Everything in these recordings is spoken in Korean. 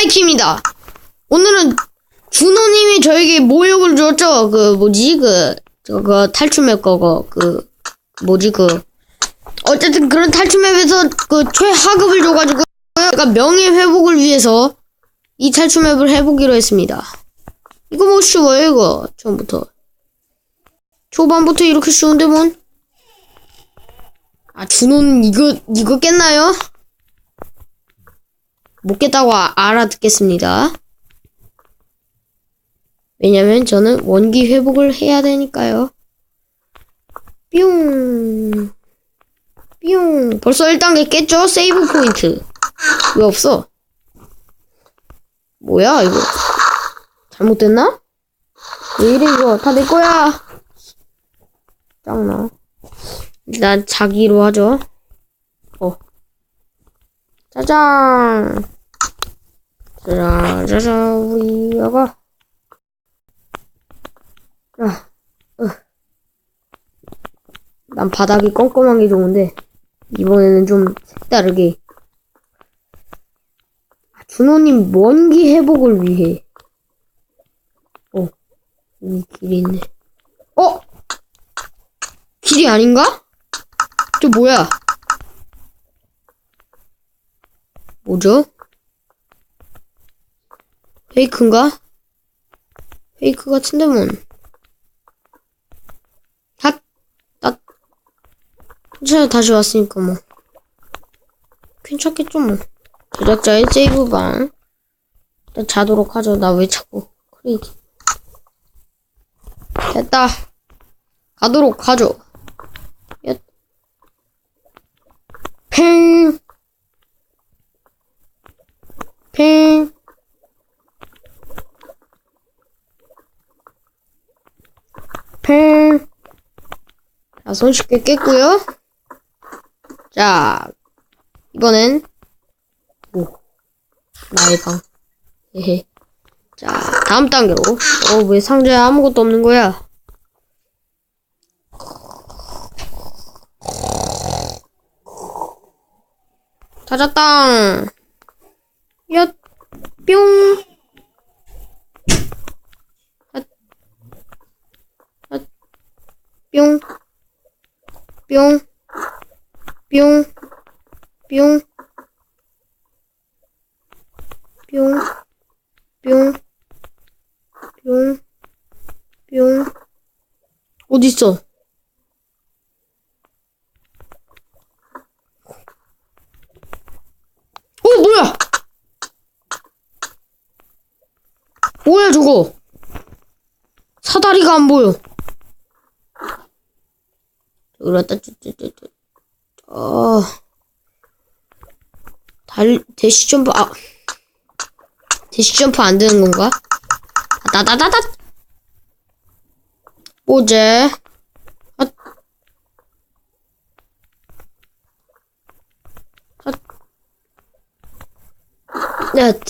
스파이키입니다. 오늘은 준호님이 저에게 모욕을 줬죠. 그 뭐지 그 저거 탈출맵 거거 그 뭐지 그 어쨌든 그런 탈출맵에서 그 최하급을 줘가지고 제가 명예 회복을 위해서 이 탈출맵을 해보기로 했습니다. 이거 뭐 쉬워요 이거 처음부터 초반부터 이렇게 쉬운데 뭔? 아 준호는 이거 이거 깼나요? 못 깼다고 아- 알아듣겠습니다. 왜냐면 저는 원기 회복을 해야 되니까요. 뿅. 뿅. 벌써 1단계 깼죠? 세이브 포인트. 왜 없어? 뭐야, 이거? 잘못됐나? 왜 이래, 이거? 다 내 거야! 짱나. 일단 자기로 하죠. 어. 짜잔! 짜잔, 짜잔, 우리 아가. 아, 으. 난 바닥이 껌껌한 게 좋은데, 이번에는 좀 색다르게. 아, 준호님 먼기 회복을 위해. 어, 여기 길이 있네. 어? 길이 아닌가? 저 뭐야? 뭐죠? 페이크인가? 페이크 같은데 뭔? 핫! 나, 제가 다시 왔으니까 뭐. 괜찮겠죠 뭐. 제작자의 세이브방. 일단 자도록 하죠. 나 왜 자꾸 크레이지. 됐다. 가도록 하죠. 손쉽게 깼고요. 자, 이번엔 뭐 나의 방. 헤헤. 자, 다음 단계로. 어, 왜 상자에 아무것도 없는 거야? 찾았당. 엿, 뿅. 앗, 앗, 뿅. 뿅. 뿅. 뿅. 뿅. 뿅. 뿅. 뿅. 어딨어? 어, 뭐야? 뭐야, 저거? 사다리가 안 보여. 그렇다, 쭈쭈쭈쭈. 어. 달, 대시 점프, 아. 대시 점프 안 되는 건가? 다다다다! 뭐제? 아. 아. 얏.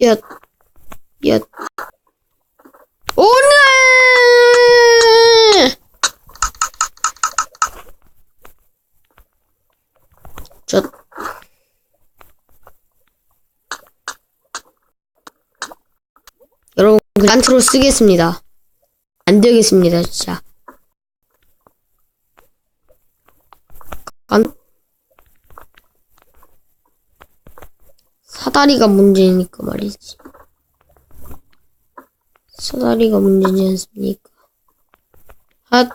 얏. 얏. 오늘! 저, 여러분, 그란트로 쓰겠습니다. 안 되겠습니다, 진짜. 안, 사다리가 문제니까 말이지. 사다리가 문제지 않습니까? 핫,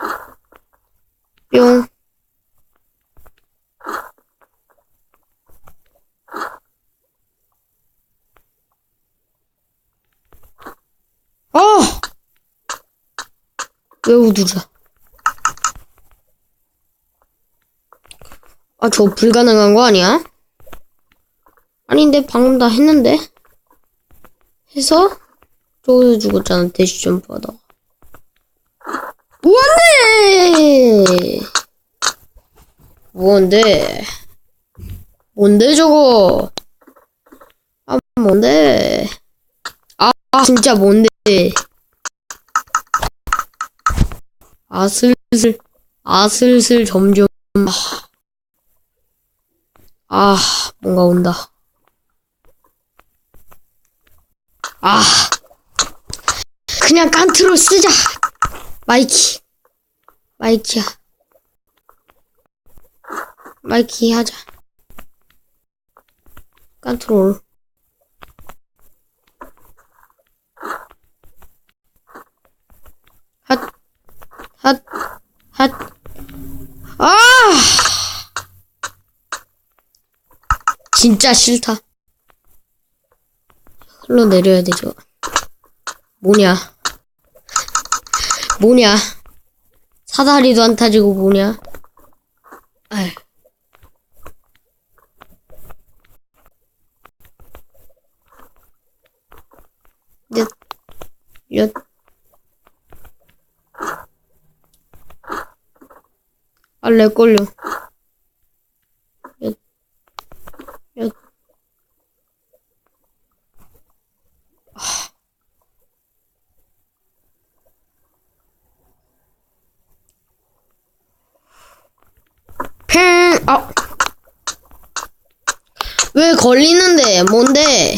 뿅. 아! 왜 우두자? 아, 저 불가능한 거 아니야? 아닌데, 방금 다 했는데? 해서? 저기서 죽었잖아, 대시 점프 하다가. 뭔데! 뭔데? 뭔데, 저거? 아, 뭔데? 아, 진짜 뭔데? 아, 슬슬, 아, 슬슬 점점, 아, 아, 뭔가 온다. 아. 그냥 깐트로 쓰자. 마이키. 마이키야. 마이키 하자. 컨트롤. 핫, 핫, 핫. 아! 진짜 싫다. 흘러 내려야 되죠. 뭐냐? 뭐냐? 사다리도 안 타지고 뭐냐? 아휴. 엿, 엿. 아, 렉 걸려. 엿, 엿. 팽, 아. 왜 걸리는데? 뭔데?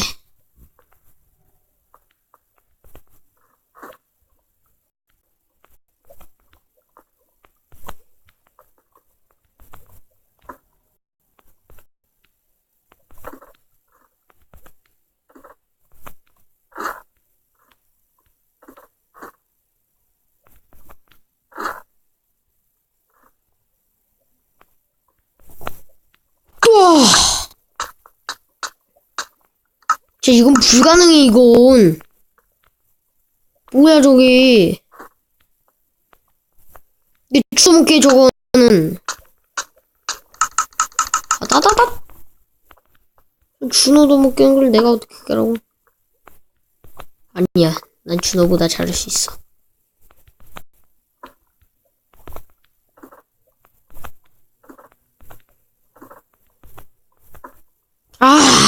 우와! 쟤 이건 불가능해 이건. 뭐야 저기 주먹게 저거는. 아 따다다 준호도 못 깨는 걸 내가 어떻게 깨라고? 아니야. 난 준호보다 잘할 수 있어 아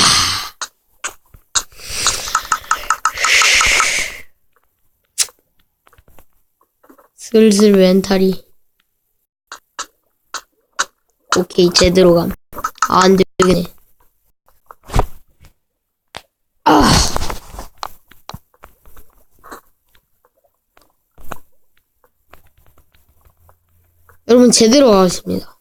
슬슬 멘탈이 오케이 제대로 감. 아, 안 되겠네. 아. 여러분 제대로 가겠습니다.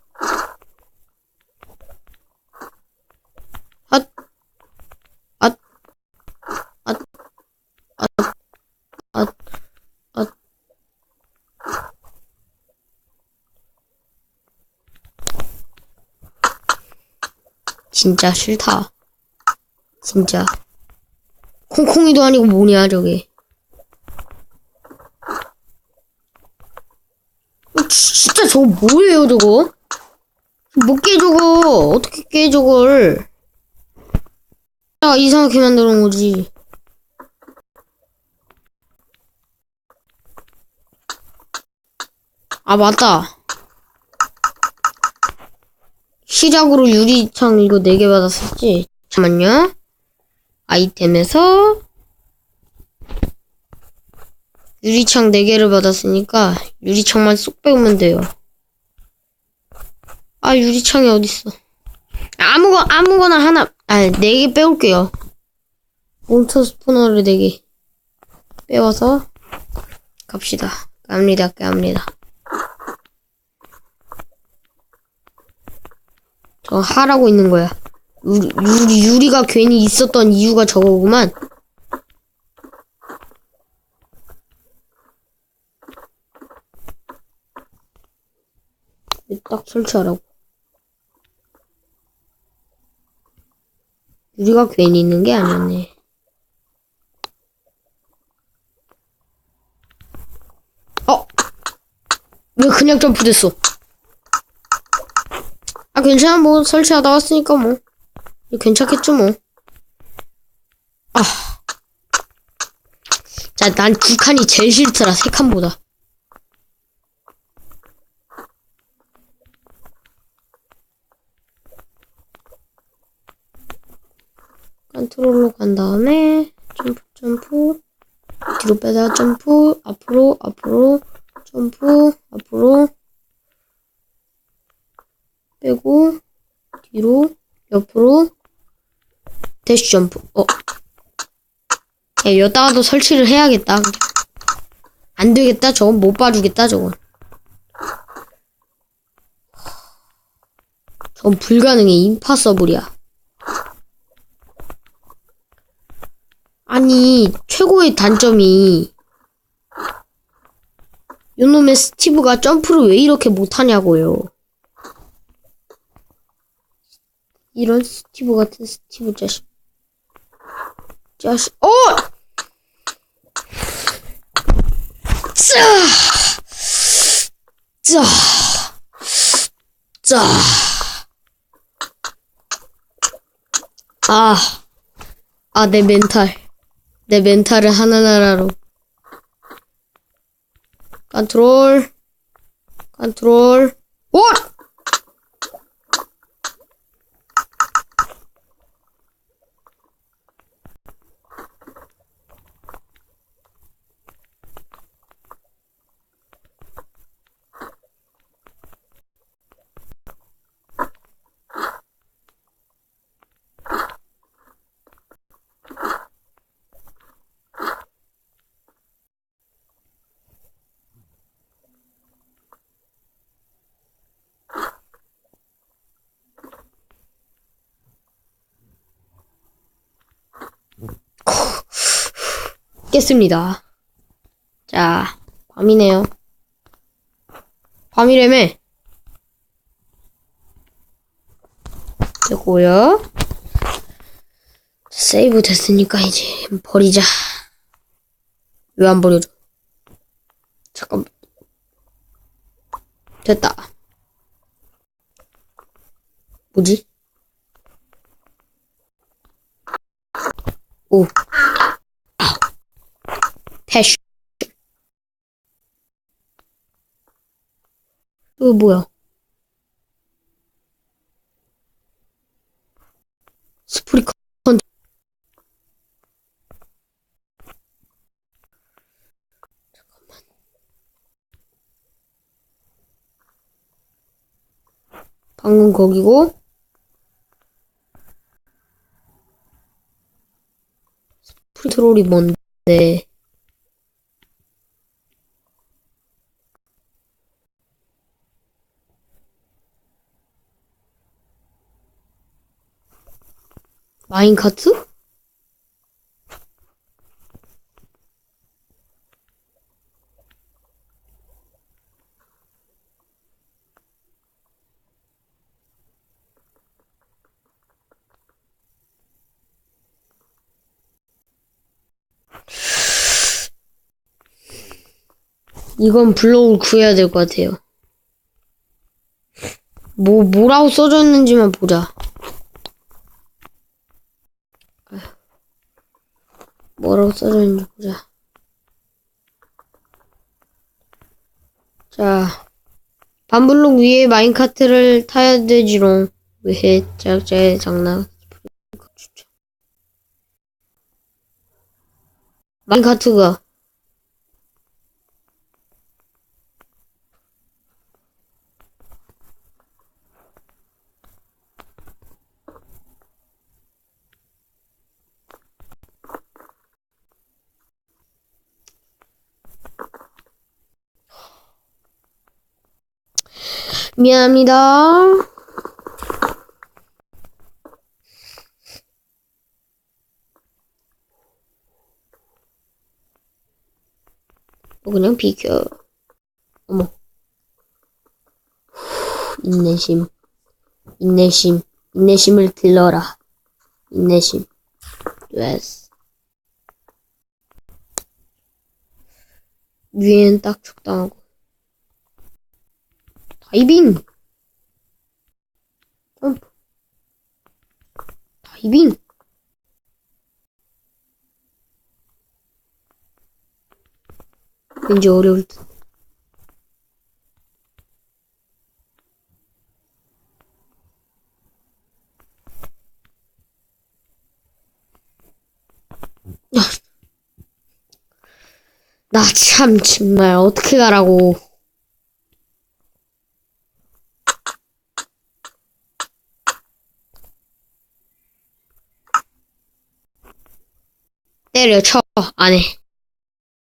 진짜 싫다. 진짜. 콩콩이도 아니고 뭐냐, 저게. 어, 지- 진짜 저거 뭐예요, 저거? 못 깨, 저거. 어떻게 깨, 저걸. 야, 이상하게 만들어 놓은 거지. 아, 맞다. 시작으로 유리창 이거 4개 받았었지? 잠깐만요. 아이템에서 유리창 4개를 받았으니까 유리창만 쏙 빼오면 돼요. 아, 유리창이 어딨어. 아무거, 아무거나 하나, 아, 4개 빼올게요. 몬스터 스포너를 4개 빼와서 갑시다. 갑니다, 갑니다. 저 하라고 있는 거야. 유리, 유리, 유리가 괜히 있었던 이유가 저거구만. 딱 설치하라고. 유리가 괜히 있는 게 아니었네. 어! 왜 그냥 점프됐어? 아, 괜찮아. 뭐, 설치하다 왔으니까 뭐. 괜찮겠죠, 뭐. 아. 자, 난 두 칸이 제일 싫더라, 세 칸보다. 컨트롤로 간 다음에, 점프, 점프, 뒤로 빼다 점프, 앞으로, 앞으로, 점프, 앞으로, 빼고 뒤로 옆으로 대쉬 점프 어 야, 여기다가도 설치를 해야겠다. 안 되겠다. 저건 못 봐주겠다. 저건. 저건 불가능해. 임파서블이야. 아니, 최고의 단점이 요놈의 스티브가 점프를 왜 이렇게 못하냐고요. 이런 스티브 같은 스티브 자식. 자식, 어! 짜! 짜! 짜! 아, 아, 내 멘탈. 내 멘탈을 하나하나로. 컨트롤. 컨트롤. 오! 깼습니다. 자, 밤이네요. 밤이래매. 됐고요. 세이브 됐으니까 이제 버리자. 왜 안 버려줘? 잠깐. 됐다. 뭐지? 오. 이거 뭐야? 스프리컨. 방금 거기고. 스프리트롤이 뭔데? 마인카트? 이건 블록을 구해야 될 것 같아요. 뭐, 뭐라고 써져 있는지만 보자. 뭐라고 써져 있는지 보자. 자, 반블록 위에 마인카트를 타야 되지롱. 왜 제작자의 장난. 마인카트가 미안합니다. 어, 그냥 비켜. 어머. 인내심. 인내심. 인내심을 길러라. 인내심. 됐어. 위에는 딱 적당하고. 다이빙! 점프. 다이빙! 왠지 어려울 듯. 나 참 정말 어떻게 가라고. 때려쳐. 안 해.